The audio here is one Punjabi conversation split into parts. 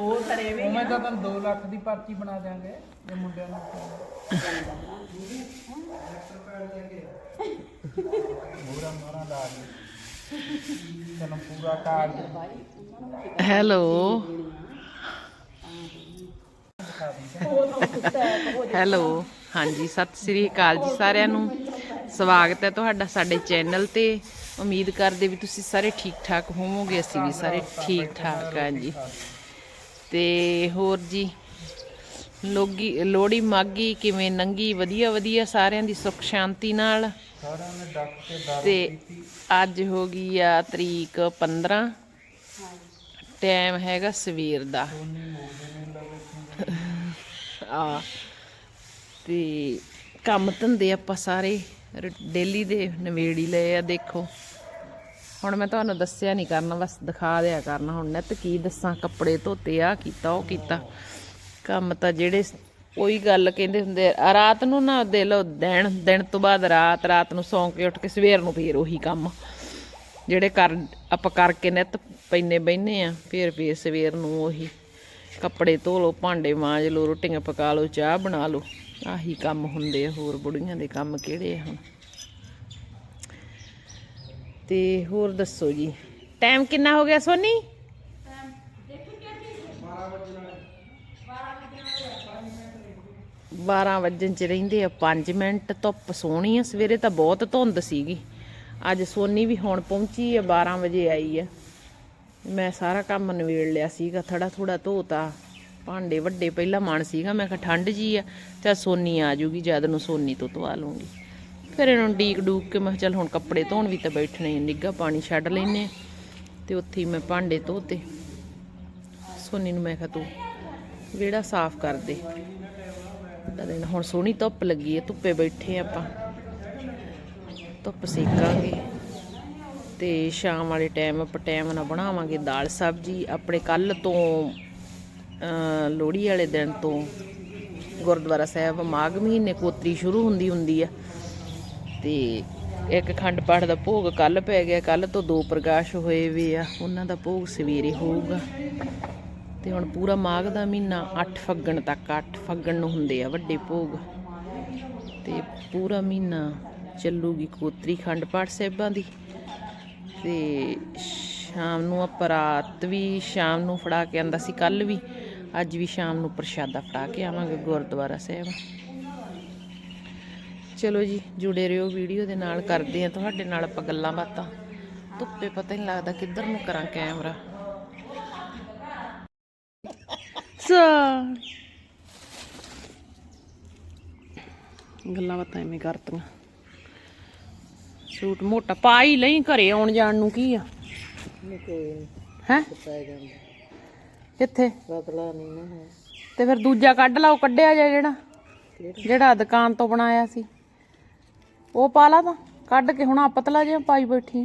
ਉਹ ਸਰੇ ਵੀ ਉਵੇਂ ਤਾਂ ਤੁਹਾਨੂੰ 2 ਲੱਖ ਦੀ ਪਰਚੀ ਬਣਾ ਦਿਆਂਗੇ ਜੇ ਮੁੰਡਿਆਂ ਨੂੰ ਪੂਰਾ ਮਾਰਾ ਲਾ ਦੇ ਤੈਨੂੰ ਪੂਰਾ ਕਾਰਡ ਹੈਲੋ। ਹੈਲੋ। ਹਾਂਜੀ ਸਤਿ ਸ੍ਰੀ ਅਕਾਲ ਜੀ ਸਾਰਿਆਂ ਨੂੰ। ਸਵਾਗਤ ਹੈ ਤੁਹਾਡਾ ਸਾਡੇ ਚੈਨਲ ਤੇ। ਉਮੀਦ ਕਰਦੇ ਵੀ ਤੁਸੀਂ ਸਾਰੇ ਠੀਕ ਠਾਕ ਹੋਵੋਗੇ ਅਸੀਂ ਵੀ ਸਾਰੇ ਠੀਕ ਠਾਕ ਹਾਂ ਜੀ। ਤੇ ਹੋਰ ਜੀ ਲੋਗੀ ਲੋੜੀ ਮਾਗੀ ਕਿਵੇਂ ਨੰਗੀ ਵਧੀਆ ਵਧੀਆ ਸਾਰਿਆਂ ਦੀ ਸੁੱਖ ਸ਼ਾਂਤੀ ਨਾਲ। ਸਾਰਿਆਂ ਨੇ ਡੱਕ ਕੇ ਦਾਰੂ ਤੇ ਪੀਤੀ। ਅੱਜ ਹੋ ਗਈ ਆ ਤਰੀਕ 15 ਟਾਈਮ ਹੈਗਾ ਸਵੇਰ ਦਾ। ਸੋਨੀ ਮੋਦੇ ਨੇ ਲਵੇ ਆ ਤੇ ਕੰਮ ਧੰਦੇ ਆਪਾਂ ਸਾਰੇ ਡੇਲੀ ਦੇ ਨਵੇੜੀ ਲਏ ਆ ਦੇਖੋ। ਹੁਣ ਮੈਂ ਤੁਹਾਨੂੰ ਦੱਸਿਆ ਨਹੀਂ ਕਰਨਾ ਬਸ ਦਿਖਾ ਦਿਆ ਕਰਨਾ। ਹੁਣ ਨਿੱਤ ਕੀ ਦੱਸਾਂ ਕੱਪੜੇ ਧੋਤੇ ਆ ਕੀਤਾ ਉਹ ਕੀਤਾ। ਕੰਮ ਤਾਂ ਜਿਹੜੇ ਉਹੀ ਗੱਲ ਕਹਿੰਦੇ ਹੁੰਦੇ ਆ, ਰਾਤ ਨੂੰ ਨਾ ਦੇ ਲੋ ਦਿਨ ਦਿਨ ਤੋਂ ਬਾਅਦ ਰਾਤ ਰਾਤ ਨੂੰ ਸੌਂ ਕੇ ਉੱਠ ਕੇ ਸਵੇਰ ਨੂੰ ਫੇਰ ਉਹੀ ਕੰਮ। ਜਿਹੜੇ ਕਰ ਆਪਾਂ ਕਰਕੇ ਨਿੱਤ ਪੈਨੇ ਬੈਨੇ ਆ ਫੇਰ ਫੇਰ ਸਵੇਰ ਨੂੰ ਉਹੀ ਕੱਪੜੇ ਧੋ ਲਓ ਭਾਂਡੇ ਮਾਂਜ ਲਓ ਰੋਟੀਆਂ ਪਕਾ ਲਓ ਚਾਹ ਬਣਾ ਲਓ। ਆਹੀ ਕੰਮ ਹੁੰਦੇ ਆ ਹੋਰ ਬੁੜੀਆਂ ਦੇ ਕੰਮ ਕਿਹੜੇ ਆ ਹੁਣ? ਤੇ ਹੋਰ ਦੱਸੋ ਜੀ। ਟਾਈਮ ਕਿੰਨਾ ਹੋ ਗਿਆ ਸੋਨੀ? 12 ਵਜਣ ਚ ਰਹਿੰਦੇ ਆ 5 ਮਿੰਟ ਧੁੱਪ ਸੋਹਣੀ ਆ। ਸਵੇਰੇ ਤਾਂ ਬਹੁਤ ਧੁੰਦ ਸੀਗੀ। ਅੱਜ ਸੋਨੀ ਵੀ ਹੁਣ ਪਹੁੰਚੀ ਆ 12 ਵਜੇ ਆਈ ਆ। ਮੈਂ ਸਾਰਾ ਕੰਮ ਨਵੇੜ ਲਿਆ ਸੀਗਾ ਥੜਾ ਥੋੜਾ ਧੋਤਾ। ਭਾਂਡੇ ਵੱਡੇ, ਪਹਿਲਾਂ ਮਨ ਸੀਗਾ, ਮੈਂ ਕਿਹਾ ਠੰਡ ਜੀ ਆ, ਚੱਲ ਸੋਨੀ ਆ ਜੂਗੀ ਜਦ ਨੂੰ ਸੋਨੀ ਤੋਂ ਧਵਾ ਲੂੰਗੀ ਫਿਰ ਇਹਨਾਂ ਨੂੰ ਡੀਕ ਡੂਕ ਕੇ ਮੈਂ ਕਿਹਾ ਚੱਲ ਹੁਣ ਕੱਪੜੇ ਧੋਣ ਵੀ ਤਾਂ ਬੈਠਣੇ ਆ, ਨਿੱਘਾ ਪਾਣੀ ਛੱਡ ਲੈਨੇ ਆ। ਤੇ ਉੱਥੇ ਹੀ ਮੈਂ ਭਾਂਡੇ ਧੋਤੇ। ਸੋਨੀ ਨੂੰ ਮੈਂ ਕਿਹਾ ਤੂੰ ਵਿਹੜਾ ਸਾਫ਼ ਕਰ ਦੇ। ਦਿਨ ਹੁਣ ਸੋਹਣੀ ਧੁੱਪ ਲੱਗੀ ਹੈ ਧੁੱਪੇ ਬੈਠੇ ਆਪਾਂ। ਧੁੱਪ ਸੇਕਾਂਗੇ। ਤੇ ਸ਼ਾਮ ਵਾਲੇ ਟਾਈਮ ਆਪਾਂ ਟਾਈਮ ਨਾਲ ਬਣਾਵਾਂਗੇ ਦਾਲ ਸਬਜੀ। ਆਪਣੇ ਕੱਲ ਤੋਂ ਲੋਹੜੀ ਵਾਲੇ ਦਿਨ ਤੋਂ ਗੁਰਦੁਆਰਾ ਸਾਹਿਬ ਮਾਘ ਮਹੀਨੇ ਕੋਤਰੀ ਸ਼ੁਰੂ ਹੁੰਦੀ ਹੁੰਦੀ ਆ। ਤੇ ਇੱਕ ਖੰਡ ਪਾਠ ਦਾ ਭੋਗ ਕੱਲ ਪੈ ਗਿਆ ਕੱਲ ਤੋਂ ਦੋ ਪ੍ਰਕਾਸ਼ ਹੋਏ ਵੇ ਆ, ਉਹਨਾਂ ਦਾ ਭੋਗ ਸਵੇਰੇ ਹੋਊਗਾ। ਤੇ ਹੁਣ ਪੂਰਾ ਮਾਘ ਦਾ ਮਹੀਨਾ 8 ਫੱਗਣ ਤੱਕ 8 ਫੱਗਣ ਨੂੰ ਹੁੰਦੇ ਆ ਵੱਡੇ ਭੋਗ। ਤੇ ਪੂਰਾ ਮਹੀਨਾ ਚੱਲੂਗੀ ਕੋਤਰੀ ਖੰਡ ਪਾਠ ਸਾਹਿਬਾਂ ਦੀ। ਤੇ ਸ਼ਾਮ ਨੂੰ ਆਪਾਂ ਰਾਤ ਵੀ ਸ਼ਾਮ ਨੂੰ ਫੜਾ ਕੇ ਆਂਦਾ ਸੀ ਕੱਲ ਵੀ। ਅੱਜ ਵੀ ਸ਼ਾਮ ਨੂੰ ਪ੍ਰਸ਼ਾਦਾ ਫੜਾ ਕੇ ਆਵਾਂਗੇ ਗੁਰਦੁਆਰਾ ਸਾਹਿਬ। ਚਲੋ ਜੀ ਜੁੜੇ ਰਹੋ ਵੀਡੀਓ ਦੇ ਨਾਲ ਕਰਦੇ ਆ ਤੁਹਾਡੇ ਨਾਲ ਆਪਾਂ ਗੱਲਾਂ ਬਾਤਾਂ। ਧੁੱਪੇ ਪਤਾ ਨਹੀਂ ਲੱਗਦਾ ਕਿੱਧਰ ਨੂੰ ਕਰਾਂ ਕੈਮਰਾ। ਸਾ ਗੱਲਾਂ ਬਾਤਾਂ ਐਵੇਂ ਕਰਤੀਆਂ। ਸੂਟ ਮੋਟਾ ਪਾ ਹੀ ਲਈ ਘਰੇ ਆਉਣ ਜਾਣ ਨੂੰ ਕੀ ਆ? ਹੈ? ਕਿੱਥੇ? ਬਦਲਾ ਨਹੀਂ ਨਾ ਹੈ। ਤੇ ਫਿਰ ਦੂਜਾ ਕੱਢ ਲਾ ਉਹ ਕੱਢਿਆ ਜਾ ਜਿਹੜਾ। ਜਿਹੜਾ ਦੁਕਾਨ ਤੋਂ ਬਣਾਇਆ ਸੀ। ਉਹ ਪਾ ਲਾ ਤਾਂ ਕੱਢ ਕੇ ਹੁਣ ਆ ਪਤਲਾ ਜਿਹਾ ਪਾਈ ਬੈਠੀ।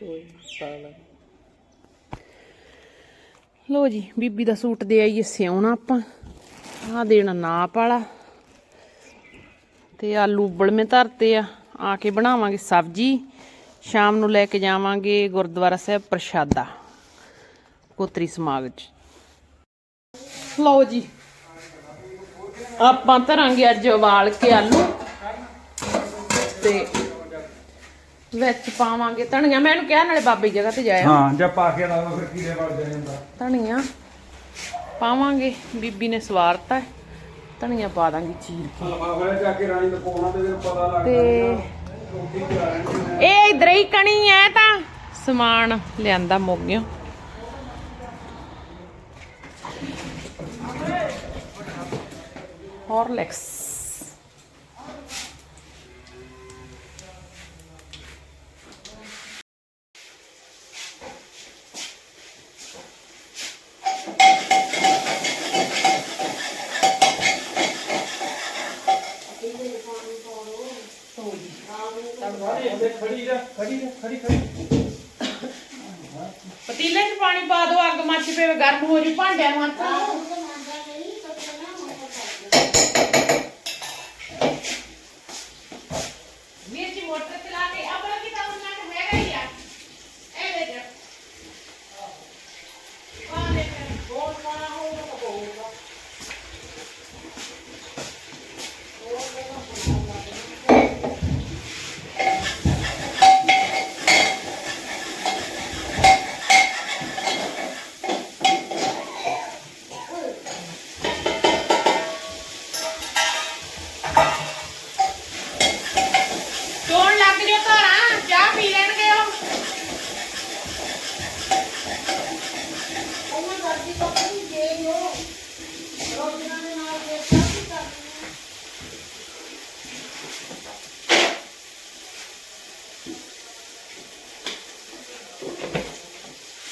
ਕੋਈ ਲੋ। ਜੀ ਬੀਬੀ ਦਾ ਸੂਟ ਦੇ ਆਈਏ ਸਿਉਣਾ ਆਪਾਂ। ਆ ਦੇਣਾ ਨਾਪ ਵਾਲਾ। ਤੇ ਆਲੂ ਉਬਲਵੇਂ ਧਰਤੇ ਆ। ਆ ਕੇ ਬਣਾਵਾਂਗੇ ਸਬਜੀ। ਸ਼ਾਮ ਨੂੰ ਲੈ ਕੇ ਜਾਵਾਂਗੇ ਗੁਰਦੁਆਰਾ ਸਾਹਿਬ ਪ੍ਰਸ਼ਾਦਾ ਕੋਤਰੀ ਸਮਾਗ ਚ। ਲਓ ਜੀ ਆਪਾਂ ਧਰਾਂਗੇ ਅੱਜ ਉਬਾਲ ਕੇ ਆਲੂ। ਤੇ ਵਿੱਚ ਪਾਵਾਂਗੇ ਧਨੀਆ। ਮੈਂ ਇਹਨੂੰ ਕਿਹਾ ਨਾਲੇ ਬਾਬੇ ਦੀ ਜਗ੍ਹਾ ਤੇ ਜਾਇਆ। ਹਾਂ ਜਾਂ ਪਾ ਕੇ ਲਾ ਲਓ ਫਿਰ ਕੀੜੇ ਵੜ ਜਾਂਦਾ ਧਨੀਆ ਪਾਵਾਂਗੇ। ਬੀਬੀ ਨੇ ਸਵਾਰਤਾ ਹੈ। ਧਨੀਆ ਪਾ ਦਾਂਗੇ ਚੀਰ ਕੇ। ਲਫਾਫੇ ਜਾ ਕੇ ਰਾਣੀ ਨੂੰ ਪਾਉਣਾ ਤੇ ਫਿਰ ਪਤਾ ਲੱਗ ਤੇ ਇਹ ਇਧਰ ਹੀ ਕਣੀ ਐ ਤਾਂ। ਸਮਾਨ ਲਿਆਂਦਾ ਮੋਗਿਓ ਹੌਰਲਿਕਸ ਖੜੀ ਜਾ ਖੜੀ ਜਾ ਖੜੀ ਖੜੀ ਪਤੀਲੇ 'ਚ ਪਾਣੀ ਪਾ ਦਿਓ ਅੱਗ ਮੱਚ ਪਵੇ ਗਰਮ ਹੋ ਜੂ, ਭਾਂਡਿਆਂ ਨੂੰ ਹੱਥ ਨਾਲ। ਮਿਰਚ ਮੋਟਰ ਚਲਾ ਕੇ ਆਪਣਾ ਕੀ ਤਾਂ ਉਹਨਾਂ ਨੂੰ ਹੈਗਾ ਹੀ ਆ ਇਹ ਦੇ ਦੇ ਪਾ ਦੇ ਫਿਰ।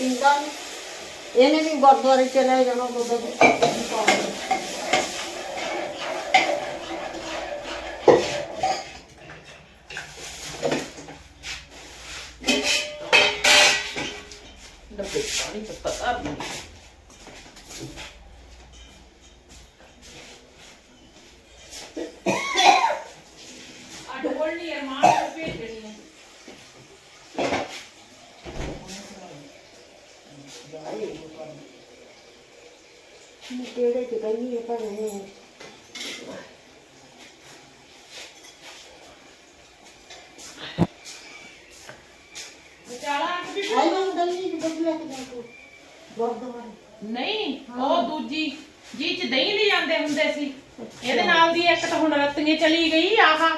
ਆਪ ਨੂੰ ਕੋਈ ਪੀਂਦਾ ਨਹੀਂ ਇਹਨੇ ਵੀ ਗੁਰਦੁਆਰੇ ਚਲੇ ਜਾਣਾ ਦੁੱਧ ਡੱਬੇ 'ਚ ਪਾਣੀ ਪੱਤਾ ਧਰ ਦਿੰਦੀ ਆ ਢੋਲਣੀ ਅਰਮਾਨ ਨੂੰ ਭੇਜਣੀ ਹੈ ਕਿਹੜੇ ਚ ਕਹਿੰਦੀ ਹੈ ਪਰ ਇਹ ਵਿਚਾਲਾ ਅੱਗ ਵੀ ਆਈ ਨੂੰ ਦੰਦੀ ਦੀ ਦੁੱਧ ਲੈ ਕੇ ਜਾ ਤੂੰ ਗੁਰਦੁਆਰੇ ਨਹੀਂ ਉਹ ਦੂਜੀ ਜੀ ਚ ਦਹੀਂ ਲੈ ਜਾਂਦੇ ਹੁੰਦੇ ਸੀ। ਇਹਦੇ ਨਾਲ ਦੀ ਇੱਕ ਤਾਂ ਹੁਣ ਰਤੀਏ ਚਲੀ ਗਈ ਆਹਾ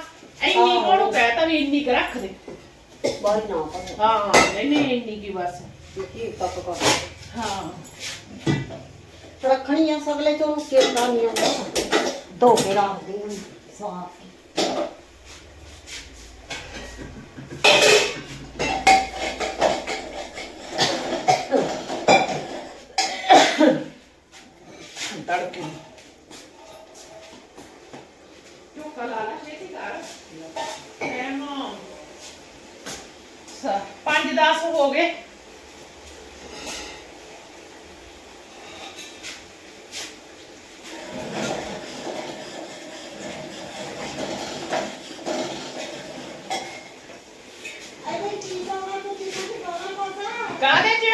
ਇੰਨੀ ਕੋਣੂ ਕਹਿਤਾ ਵੀ ਇੰਨੀ ਕੁ ਰੱਖ ਦੇ। ਬਾਈ ਨਾ ਪਰ ਹਾਂ ਨਹੀਂ ਨਹੀਂ ਇੰਨੀ ਕੀ ਬਸ। ਕੀ ਕੱਪ ਕਰ ਹਾਂ। ਰੱਖਣੀ ਆ ਸਗਲੇ ਚ, ਉਹਨੂੰ ਨਹੀਂ ਆਉਂਦਾ। ਧੋ ਕੇ ਰੱਖਦੀ ਹਾਂ ਸਾਫ਼ ਤੜਕੇ ਚੁੱਕਾ ਲਾ ਲਾ ਛੇਤੀ ਕਰ ਟਾਈਮ ਸਾ 5:10 ਹੋ ਗਏ ਅਰੇ ਕੀ ਕਰਨਾ ਤੂੰ ਕੀ ਕਰਨਾ ਕੋਸਾ ਕਾਹਦੇ ਚ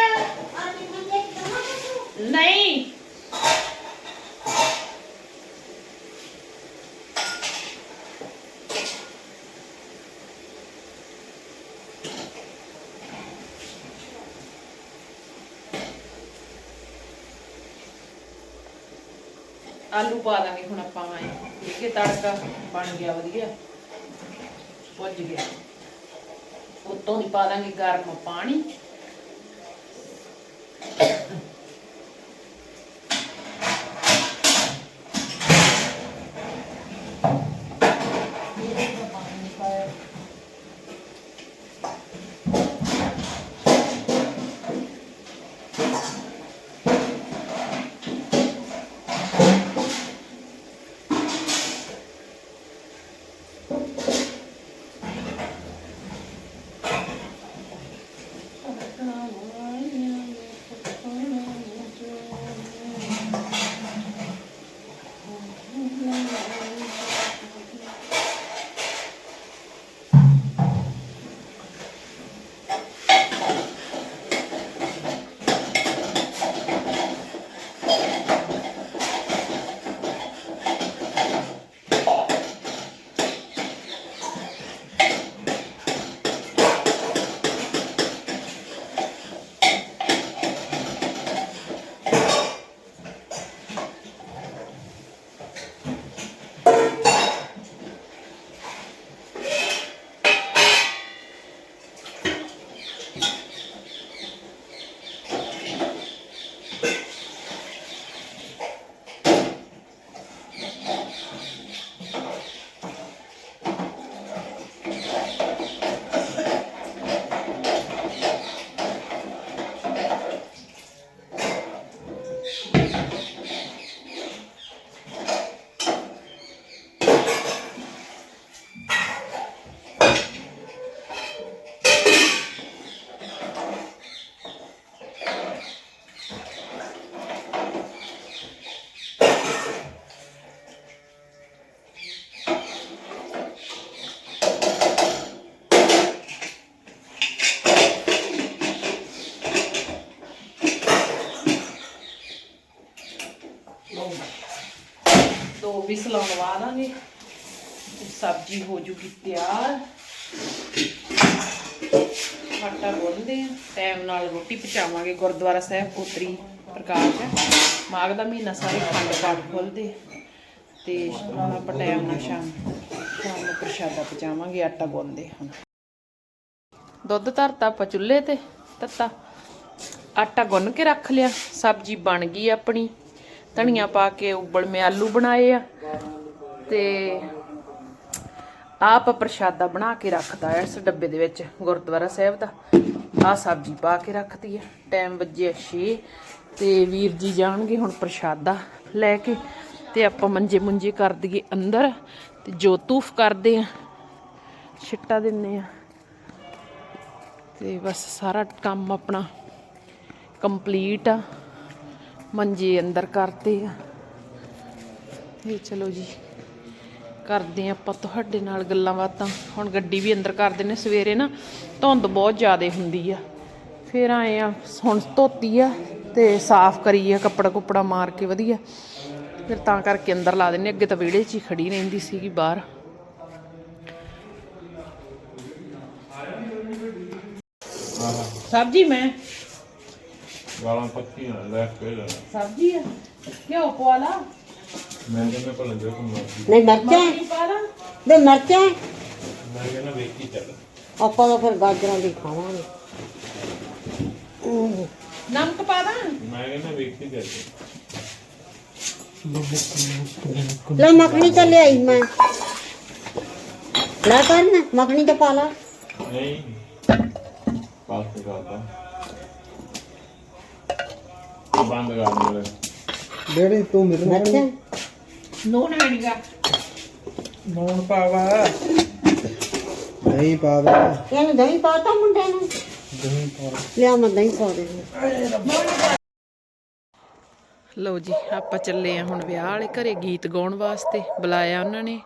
ਆ ਕੀ ਮੰਗੇ ਕਰਨਾ ਤੂੰ ਨਹੀਂ ਆਲੂ ਪਾ ਦਾਂਗੇ ਹੁਣ ਆਪਾਂ ਆਏ ਠੀਕ ਹੈ, ਤੜਕਾ ਬਣ ਗਿਆ, ਵਧੀਆ। ਪੁੱਜ ਗਿਆ। ਉੱਤੋਂ ਦੀ ਪਾ ਦਾਂਗੇ ਗਰਮ ਪਾਣੀ। ਵਿਸਲਾਂ ਲਵਾ ਦਾਂਗੇ ਸਬਜ਼ੀ ਹੋ ਜੂਗੀ ਤਿਆਰ। ਆਟਾ ਗੁੰਨਦੇ ਆ। ਟਾਈਮ ਨਾਲ ਰੋਟੀ ਪਚਾਵਾਂਗੇ ਗੁਰਦੁਆਰਾ ਸਾਹਿਬ ਕੋਤਰੀ ਪ੍ਰਕਾਸ਼। ਹੈ ਮਾਘ ਦਾ ਮਹੀਨਾ ਸਾਰੇ ਖੰਡ ਪਾਠ ਖੁੱਲਦੇ ਤੇ ਆਪਾਂ ਟਾਈਮ ਨਾਲ ਸ਼ਾਮ ਸ਼ਾਮ ਨੂੰ ਪ੍ਰਸ਼ਾਦਾ ਪਚਾਵਾਂਗੇ ਆਟਾ ਗੁੰਨਦੇ ਹੁਣ। ਦੁੱਧ ਧਰਤਾ ਆਪਾਂ ਚੁੱਲ੍ਹੇ ਤੇ, ਤੱਤਾ। ਆਟਾ ਗੁੰਨ ਕੇ ਰੱਖ ਲਿਆ। ਸਬਜ਼ੀ ਬਣ ਗਈ ਆਪਣੀ। ਧਨੀਆ ਪਾ ਕੇ ਉਬਲ ਮੇ ਆਲੂ ਬਣਾਏ ਆ। ਤੇ ਆਪ ਪ੍ਰਸ਼ਾਦਾ ਬਣਾ ਕੇ ਰੱਖਦਾ ਹੈ ਇਸ ਡੱਬੇ ਦੇ ਵਿੱਚ, ਗੁਰਦੁਆਰਾ ਸਾਹਿਬ ਦਾ। ਆ ਸਬਜ਼ੀ ਪਾ ਕੇ ਰੱਖਦੀ ਹੈ ਟਾਈਮ ਵੱਜਿਆ 6 ਤੇ ਵੀਰ ਜੀ ਜਾਣਗੇ ਹੁਣ ਪ੍ਰਸ਼ਾਦਾ ਲੈ ਕੇ। ਤੇ ਆਪਾਂ ਮੰਜੇ ਮੁੰਜੇ ਕਰ ਦਈਏ ਅੰਦਰ, ਤੇ ਜੋਤੂਫ ਕਰਦੇ ਆ, ਛਿੱਟਾ ਦਿੰਨੇ ਆ। ਤੇ ਬਸ ਸਾਰਾ ਕੰਮ ਆਪਣਾ ਕੰਪਲੀਟ ਆ। ਮੰਜੇ ਅੰਦਰ ਕਰਤੇ ਆ। ਇਹ ਚਲੋ ਜੀ, ਕਰਦੇ ਹਾਂ ਆਪਾਂ ਤੁਹਾਡੇ ਨਾਲ ਗੱਲਾਂ ਬਾਤਾਂ। ਹੁਣ ਗੱਡੀ ਵੀ ਅੰਦਰ ਕਰਦੇ ਨੇ ਸਵੇਰੇ ਨਾ ਧੁੰਦ ਬਹੁਤ ਜ਼ਿਆਦਾ ਹੁੰਦੀ ਆ। ਫਿਰ ਆਏ ਆ ਹੁਣ ਧੋਤੀ ਆ ਤੇ ਸਾਫ਼ ਕਰੀ ਆ ਕੱਪੜਾ ਕੁਪੜਾ ਮਾਰ ਕੇ ਵਧੀਆ। ਫਿਰ ਤਾਂ ਕਰਕੇ ਅੰਦਰ ਲਾ ਦਿੰਨੇ ਅੱਗੇ ਤਾਂ ਵਿਹੜੇ 'ਚ ਹੀ ਖੜੀ ਰਹਿੰਦੀ ਸੀਗੀ ਬਾਹਰ। ਸਬਜੀ ਮੈਂ ਗਾਲਾਂ ਪੱਕੀਆਂ ਲੈ ਕੇ ਲੈ ਸਬਜੀ ਆ ਕਿਉਂ ਪਵਾ ਲਾ ਮੈਂ ਕਹਿੰਦਾ ਭਲਾ ਜੋ ਤੁਮ ਨਹੀਂ ਮਿਰਚਾਂ ਕੀ ਪਾ ਲਾ ਦੇ ਮਿਰਚਾਂ ਮੈਂ ਕਹਿੰਦਾ ਵੇਖੀ ਚੱਲ ਆਪਾਂ ਤਾਂ ਫਿਰ ਗਾਜਰਾਂ ਦੀ ਖਾਵਾਂਗੇ ਹਮ, ਨਮਕ ਪਾ ਦਾਂ ਮੈਂ ਕਹਿੰਦਾ ਵੇਖੀ ਚੱਲ ਲੈ ਮੱਖਣੀ ਤਾਂ ਲਿਆਈ ਮੈਂ ਲੈ ਕਰਨ ਮੱਖਣੀ ਤਾਂ ਪਾ ਲਾ ਨਹੀਂ ਪਾਸ ਕਰਦਾ ਬੰਦ ਕਰ ਦੇ ਡੈਡੀ ਤੂੰ ਮੇਰੇ ਮਿਰਚਾਂ ਨੂਨ ਹੈ ਨੂਣ ਪਾਵਾ। ਨਹੀਂ ਪਾਵਾ ਇਹਨੂੰ ਦਹੀਂ ਪਾਤਾ ਮੁੰਡੇ ਨੂੰ। ਦਹੀਂ ਪਾ ਲਿਆ ਮੈਂ ਦਹੀਂ ਪਾ ਦੇ। ਲਓ ਜੀ ਆਪਾਂ ਚੱਲੇ ਆ ਹੁਣ ਵਿਆਹ ਵਾਲੇ ਘਰੇ ਗੀਤ ਗਾਉਣ ਵਾਸਤੇ। ਬੁਲਾਇਆ ਉਹਨਾਂ ਨੇ।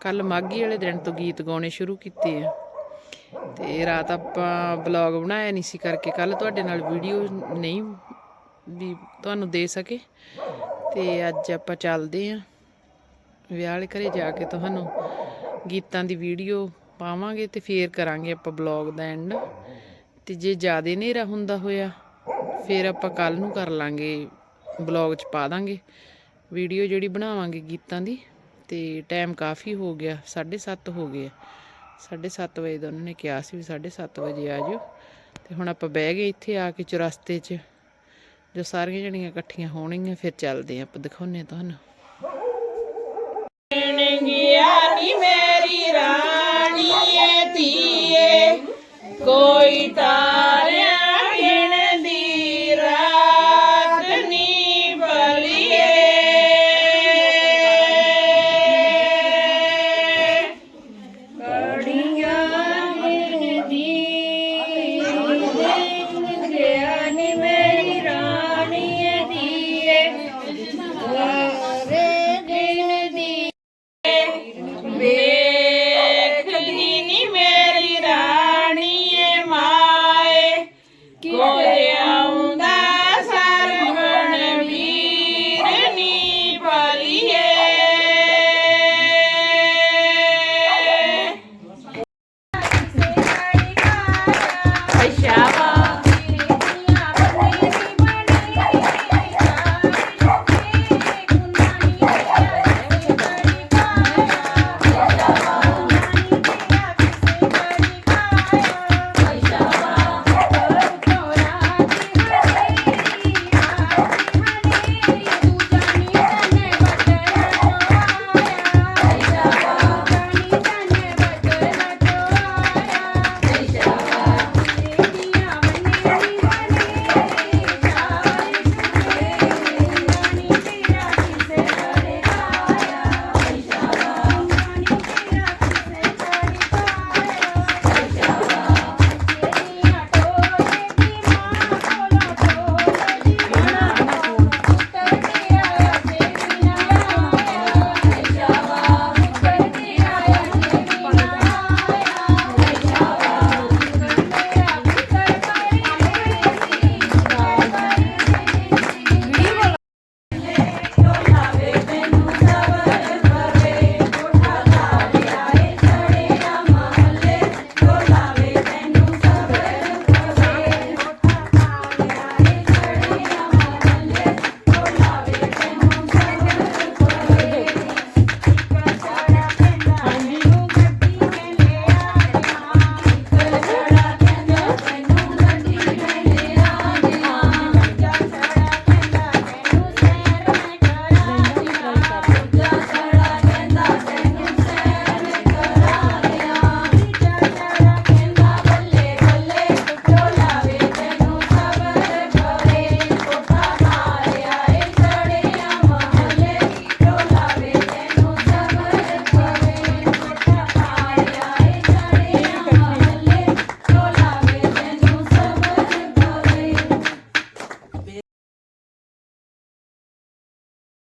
ਕੱਲ ਮਾਗੀ ਵਾਲੇ ਦਿਨ ਤੋਂ ਗੀਤ ਗਾਉਣੇ ਸ਼ੁਰੂ ਕੀਤੇ ਆ। ਤੇ ਰਾਤ ਆਪਾਂ ਬਲੌਗ ਬਣਾਇਆ ਨਹੀਂ ਸੀ ਕਰਕੇ ਕੱਲ ਤੁਹਾਡੇ ਨਾਲ ਵੀਡੀਓ ਨਹੀਂ ਵੀ ਤੁਹਾਨੂੰ ਦੇ ਸਕੇ। ਤੇ ਅੱਜ ਆਪਾਂ ਚੱਲਦੇ ਆ। ਵਿਆਹ ਵਾਲੇ ਘਰੇ ਜਾ ਕੇ ਤੁਹਾਨੂੰ ਗੀਤਾਂ ਦੀ ਵੀਡੀਓ ਪਾਵਾਂਗੇ ਤੇ ਫੇਰ ਕਰਾਂਗੇ ਆਪਾਂ ਬਲੌਗ ਦਾ ਐਂਡ ਤੇ ਜੇ ਜ਼ਿਆਦਾ ਹਨੇਰਾ ਹੁੰਦਾ ਹੋਇਆ, ਫੇਰ ਆਪਾਂ ਕੱਲ ਨੂੰ ਕਰ ਲਾਂਗੇ ਬਲੌਗ 'ਚ ਪਾ ਦਾਂਗੇ। ਵੀਡੀਓ ਜਿਹੜੀ ਬਣਾਵਾਂਗੇ ਗੀਤਾਂ ਦੀ, ਤੇ ਟਾਈਮ ਕਾਫੀ ਹੋ ਗਿਆ 7:30 ਹੋ ਗਏ 7:30 ਵਜੇ ਦਾ ਉਹਨਾਂ ਨੇ ਕਿਹਾ ਸੀ ਵੀ 7:30 ਵਜੇ ਆ ਜਾਓ। ਤੇ ਹੁਣ ਆਪਾਂ ਬਹਿ ਗਏ ਇੱਥੇ ਆ ਕੇ ਚੁਰਸਤੇ 'ਚ। ਜੋ ਸਾਰੀਆਂ ਜਣੀਆਂ ਇਕੱਠੀਆਂ ਹੋਣਗੀਆਂ ਫਿਰ ਚੱਲਦੇ ਆਂ ਆਪਾਂ ਦਿਖਾਉਨੇ ਆਂ ਤੁਹਾਨੂੰ। ਕੋਈ ਤਾਰਿਆਂ